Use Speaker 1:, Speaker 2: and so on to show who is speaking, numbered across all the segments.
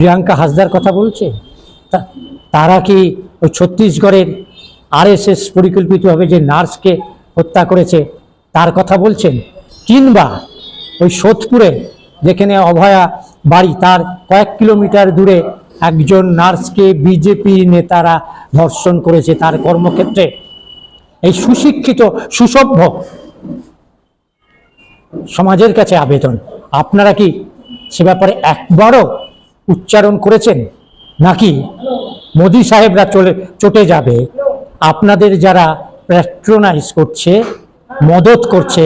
Speaker 1: প্রিয়াঙ্কা হাসদার কথা বলছে? তারা কি ওই ছত্তিশগড়ের আরএসএস পরিকল্পিতভাবে যে নার্সকে হত্যা করেছে, তার কথা বলছেন? কিংবা ওই সোদপুরে যেখানে অভয়া বাড়ি, তার কয়েক কিলোমিটার দূরে একজন নার্সকে বিজেপি নেতারা ধর্ষণ করেছে তার কর্মক্ষেত্রে? এই সুশিক্ষিত, সুসভ্য সমাজের কাছে আবেদন। আপনারা কি সে ব্যাপারে একবারও উচ্চারণ করেছেন? নাকি মোদি সাহেবরা চলে, চটে যাবে? আপনাদের যারা প্যাট্রোনাইজ করছে, মদত করছে,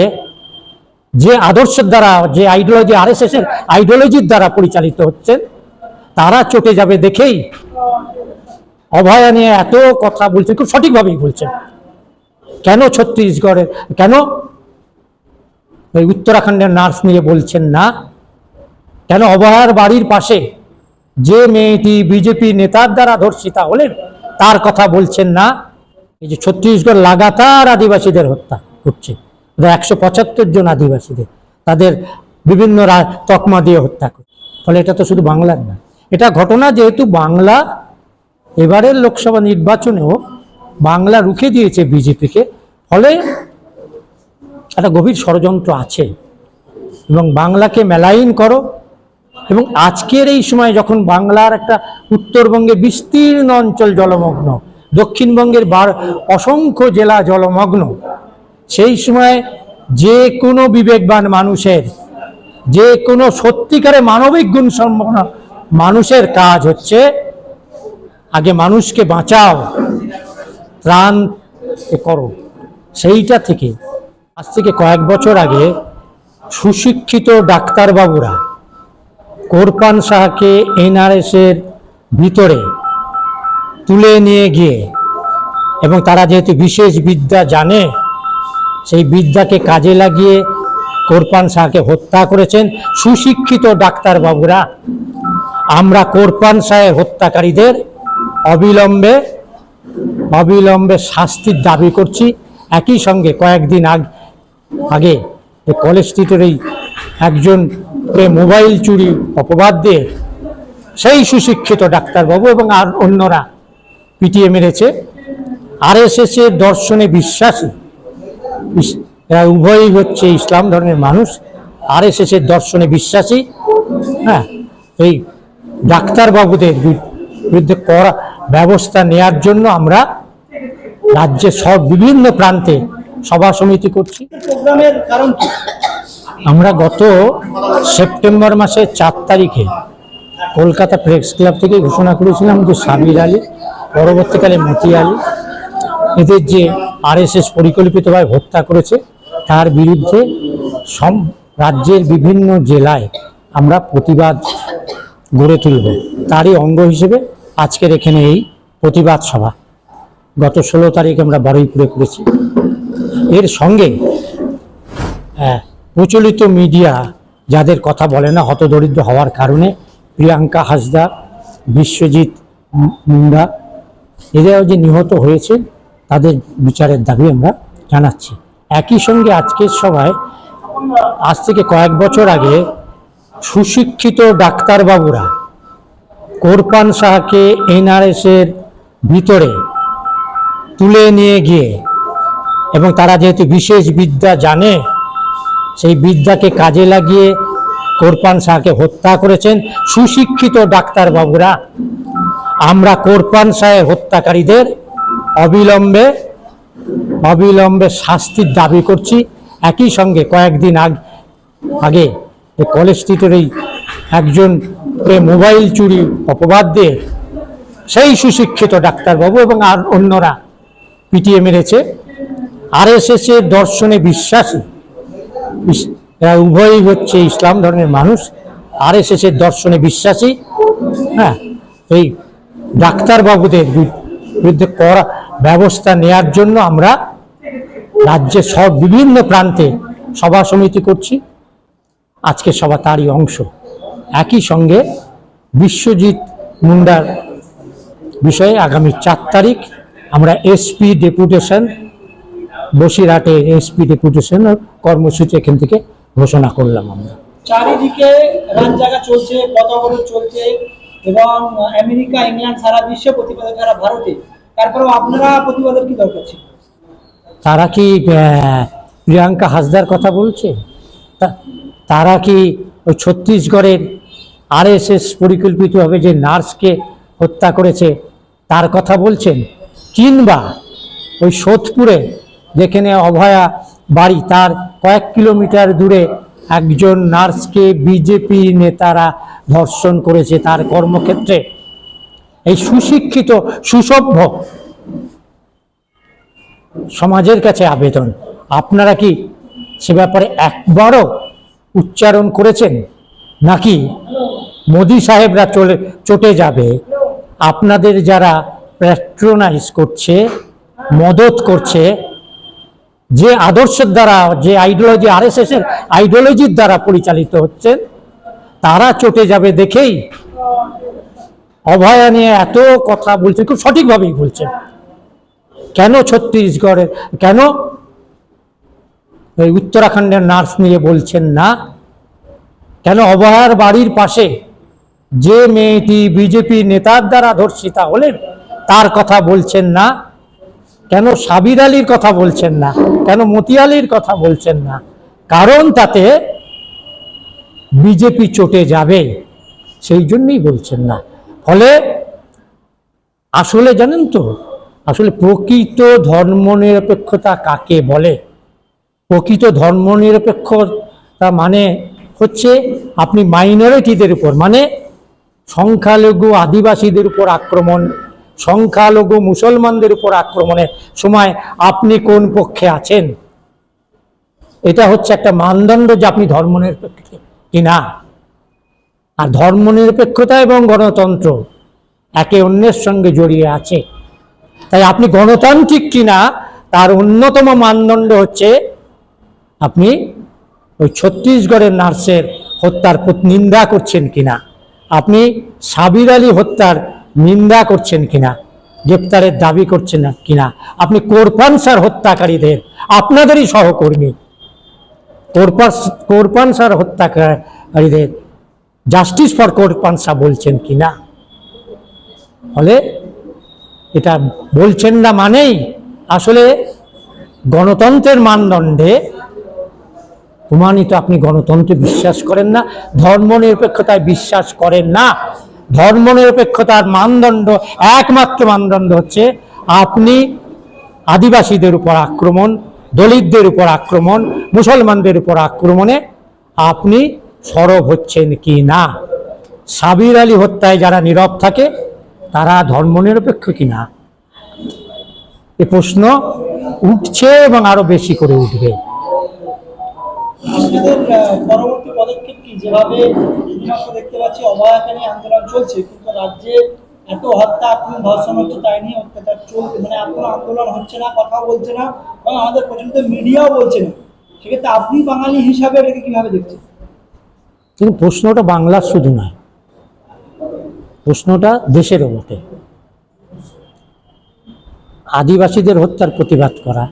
Speaker 1: যে আদর্শের দ্বারা, যে আইডিওলজি আর এস এর আইডিওলজির দ্বারা পরিচালিত হচ্ছেন, তারা চটে যাবে দেখেই। অভয়া নিয়ে এত কথা বলছেন খুব সঠিকভাবেই বলছেন। কেন ছত্তিশগড়ের কেন? ওই উত্তরাখণ্ডের নার্স নিয়ে বলছেন না। কেন অবহার বাড়ির পাশে যে মেয়েটি বিজেপি নেতার দ্বারা ধর্ষিতা হলেন, তার কথা বলছেন না। এই যে ছত্তিশগড় লাগাতার আদিবাসীদের হত্যা করছে একশো পঁচাত্তর জন আদিবাসীদের, তাদের বিভিন্ন তকমা দিয়ে হত্যা করে, ফলে এটা তো শুধু বাংলার না, এটা ঘটনা যেহেতু বাংলা, এবারের লোকসভা নির্বাচনেও বাংলা রুখে দিয়েছে বিজেপিকে, ফলে একটা গভীর ষড়যন্ত্র আছে। এবং বাংলাকে মেলাইন করো এবং আজকের এই সময় যখন বাংলার একটা উত্তরবঙ্গে বিস্তীর্ণ অঞ্চল জলমগ্ন, দক্ষিণবঙ্গের বার অসংখ্য জেলা জলমগ্ন, সেই সময় যে কোনো বিবেকবান মানুষের, যে কোনো সত্যিকারে মানবিক গুণ সম্পন্ন মানুষের কাজ হচ্ছে, আগে মানুষকে বাঁচাও, ত্রাণ করো। সেইটা থেকে, আজ থেকে কয়েক বছর আগে সুশিক্ষিত ডাক্তারবাবুরা কোরপান শাহকে এনআরএসের ভিতরে তুলে নিয়ে গিয়ে, এবং তারা যেহেতু বিশেষ বিদ্যা জানে, সেই বিদ্যাকে কাজে লাগিয়ে কোরপান শাহকে হত্যা করেছেন সুশিক্ষিত ডাক্তারবাবুরা আমরা কোরপান শাহের হত্যাকারীদের অবিলম্বে অবিলম্বে শাস্তির দাবি করছি। একই সঙ্গে কয়েকদিন আগ, আগে কলেজ স্ট্রিটের এই একজন মোবাইল চুরি, অপবাদ দিয়ে। সেই সুশিক্ষিত ডাক্তারবাবু এবং আর অন্যরা পিটিয়ে মেরেছে। আর এস এর দর্শনে বিশ্বাসী। এরা উভয়ই হচ্ছে ইসলাম ধর্মের মানুষ। আর এস এর দর্শনে বিশ্বাসী। হ্যাঁ এই ডাক্তারবাবুদের বিরুদ্ধে করা, ব্যবস্থা নেয়ার জন্য আমরা রাজ্যের সব বিভিন্ন প্রান্তে সভা সমিতি করছি।
Speaker 2: প্রোগ্রামের কারণ
Speaker 1: আমরা গত সেপ্টেম্বর মাসের চার তারিখে কলকাতা প্রেস ক্লাব থেকে ঘোষণা করেছিলাম যে সাবির আলী পরবর্তীকালে মতি আলী এদের যে আরএসএস পরিকল্পিতভাবে হত্যা করেছে তার বিরুদ্ধে সব রাজ্যের বিভিন্ন জেলায় আমরা প্রতিবাদ গড়ে তুলব। তারই অঙ্গ হিসেবে আজকের এখানে এই প্রতিবাদ সভা। গত ষোলো তারিখ আমরা বারুইপুরে করেছি। এর সঙ্গে হ্যাঁ, প্রচলিত মিডিয়া যাদের কথা বলে না, হতদরিদ্র হওয়ার কারণে প্রিয়াঙ্কা হাসদা বিশ্বজিৎ মুন্ডা, এরাও যে নিহত হয়েছে, তাদের বিচারের দাবি আমরা জানাচ্ছি। একই সঙ্গে আজকের সভায়, আজ থেকে কয়েক বছর আগে সুশিক্ষিত ডাক্তারবাবুরা কোরপান শাহকে এনআরএসের ভিতরে তুলে নিয়ে গিয়ে, এবং তারা যেহেতু বিশেষ বিদ্যা জানে সেই বিদ্যাকে কাজে লাগিয়ে কোরপান শাহকে হত্যা করেছেন। সুশিক্ষিত ডাক্তারবাবুরা, আমরা কোরপান শাহের হত্যাকারীদের অবিলম্বে অবিলম্বে শাস্তির দাবি করছি। একই সঙ্গে কয়েকদিন আগ, আগে কলেজ স্ট্রিটের এই একজন মোবাইল চুরি অপবাদ দিয়ে সেই সুশিক্ষিত ডাক্তারবাবু এবং আর অন্যরা পিটিয়ে মেরেছে। আর এস এর দর্শনে বিশ্বাসী এরা উভয়ই হচ্ছে ইসলাম ধর্মের মানুষ। আর এস দর্শনে বিশ্বাসী। হ্যাঁ এই ডাক্তারবাবুদের বিরুদ্ধে করা ব্যবস্থা নেয়ার জন্য আমরা রাজ্যের সব বিভিন্ন প্রান্তে সভা সমিতি করছি। আজকে সভা তারই অংশ। একই সঙ্গে বিশ্বজিৎ মুন্ডার বিষয়ে আগামী চার তারিখ আমরা এসপি ডেপুটেশন বসিরহাটে এসপি ডেপুটেশন কর্মসূচি এখান থেকে ঘোষণা করলাম আমরা।
Speaker 2: চারিদিকে চলছে পথ অবরোধ চলছে এবং আমেরিকা ইংল্যান্ড সারা বিশ্বে প্রতিবাদ সারা ভারতে। তারপরেও আপনারা প্রতিবাদের কি দরকার ছিল?
Speaker 1: তারা কি প্রিয়াঙ্কা হাসদার কথা বলছে? তারা কি ওই ছত্তিশগড়ের আরএসএস পরিকল্পিতভাবে যে নার্সকে হত্যা করেছে তার কথা বলছেন? কিংবা ওই সোদপুরে যেখানে অভয়া বাড়ি। তার কয়েক কিলোমিটার দূরে একজন নার্সকে বিজেপি নেতারা ধর্ষণ করেছে তার কর্মক্ষেত্রে। এই সুশিক্ষিত, সুসভ্য সমাজের কাছে আবেদন। আপনারা কি সে ব্যাপারে একবারও উচ্চারণ করেছেন? নাকি মোদি সাহেবরা চলে, চটে যাবে? আপনাদের যারা প্যাট্রোনাইজ করছে, মদত করছে যে আদর্শের দ্বারা, যে আইডিওলজি আর এস এর আইডিওলজির দ্বারা পরিচালিত হচ্ছেন তারা চটে যাবে দেখেই। অভয়া নিয়ে এত কথা বলছেন খুব সঠিকভাবেই বলছেন কেন ছত্তিশগড়ের কেন ওই উত্তরাখণ্ডের নার্স নিয়ে বলছেন না? কেন অবহার বাড়ির পাশে যে মেয়েটি বিজেপি নেতার দ্বারা ধর্ষিতা হলেন, তার কথা বলছেন না? কেন সাবির আলীর কথা বলছেন না? কেন মতিয়ালির কথা বলছেন না? কারণ তাতে বিজেপি চটে যাবে, সেই জন্যই বলছেন না। ফলে আসলে জানেন তো, আসলে প্রকৃত ধর্মনিরপেক্ষতা কাকে বলে? প্রকৃত ধর্মনিরপেক্ষতা মানে হচ্ছে আপনি মাইনরিটিদের উপর মানে সংখ্যালঘু আদিবাসীদের উপর আক্রমণ সংখ্যালঘু মুসলমানদের উপর আক্রমণের সময় আপনি কোন পক্ষে আছেন? এটা হচ্ছে একটা মানদণ্ড যে আপনি ধর্মনিরপেক্ষ কিনা আর ধর্মনিরপেক্ষতা এবং গণতন্ত্র একে অন্যের সঙ্গে জড়িয়ে আছে। তাই আপনি গণতান্ত্রিক কিনা তার অন্যতম মানদণ্ড হচ্ছে আপনি ওই ছত্তিশগড়ের নার্সের হত্যার নিন্দা করছেন কিনা আপনি সাবির আলী হত্যার নিন্দা করছেন কিনা? গ্রেপ্তারের দাবি করছেন কিনা? আপনি কোরপানসার হত্যাকারীদের, আপনাদেরই সহকর্মী। কোরপাস কোরপানসার হত্যাকারীদের জাস্টিস ফর কোরপানসা বলছেন কিনা? ফলে এটা বলছেন না মানেই আসলে গণতন্ত্রের মানদণ্ডে প্রমাণিত আপনি গণতন্ত্রে বিশ্বাস করেন না, ধর্মনিরপেক্ষতায় বিশ্বাস করেন না। ধর্মনিরপেক্ষতার মানদণ্ড, একমাত্র মানদণ্ড হচ্ছে আপনি আদিবাসীদের উপর আক্রমণ, দলিতদের উপর আক্রমণ, মুসলমানদের উপর আক্রমণে আপনি সরব হচ্ছেন কি না? সাবির আলী হত্যায় যারা নীরব থাকে, তারা ধর্মনিরপেক্ষ কিনা এ প্রশ্ন উঠছে এবং আরও বেশি করে উঠবে।
Speaker 2: শুধুমাত্র দেখতে পাচ্ছি আন্দোলন চলছে, কিন্তু রাজ্যে এত হত্যা ধর্ষণ হচ্ছে, তাই নিয়ে অত্যাচার চলছে। মানে আপনার আন্দোলন হচ্ছে না কথা বলছে না, এবং আমাদের পর্যন্ত মিডিয়াও বলছে না। সেক্ষেত্রে আপনি বাঙালি হিসাবে এটাকে দেখছেন?
Speaker 1: কিন্তু প্রশ্নটা বাংলার শুধু নয়, প্রশ্নটা দেশেরও বটে আদিবাসীদের হত্যার প্রতিবাদ করা,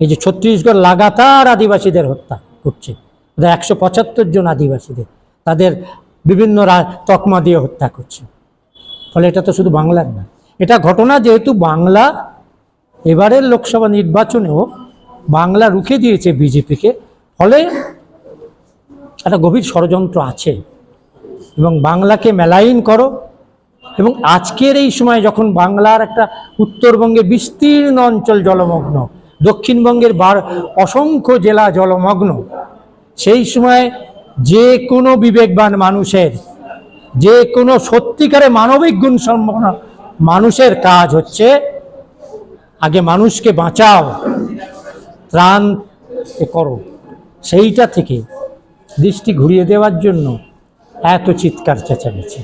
Speaker 1: এই যে ছত্তিশগড় লাগাতার আদিবাসীদের হত্যা করছে একশো পঁচাত্তর জন আদিবাসীদের। তাদের বিভিন্ন তকমা দিয়ে হত্যা করছে। ফলে এটা তো শুধু বাংলার না। এটা ঘটনা যেহেতু বাংলা, এবারের লোকসভা নির্বাচনেও বাংলা রুখে দিয়েছে বিজেপিকে। ফলে একটা গভীর ষড়যন্ত্র আছে। এবং বাংলাকে মেলাইন করো। এবং আজকের এই সময় যখন বাংলার একটা উত্তরবঙ্গে বিস্তীর্ণ অঞ্চল জলমগ্ন, দক্ষিণবঙ্গের বার, অসংখ্য জেলা জলমগ্ন, সেই সময় যে কোনো বিবেকবান মানুষের যে কোনো সত্যিকারে মানবিক গুণ সম্পন্ন মানুষের কাজ হচ্ছে আগে মানুষকে বাঁচাও, ত্রাণ করো। সেইটা থেকে দৃষ্টি ঘুরিয়ে দেওয়ার জন্য এত চিৎকার চেঁচামেচি।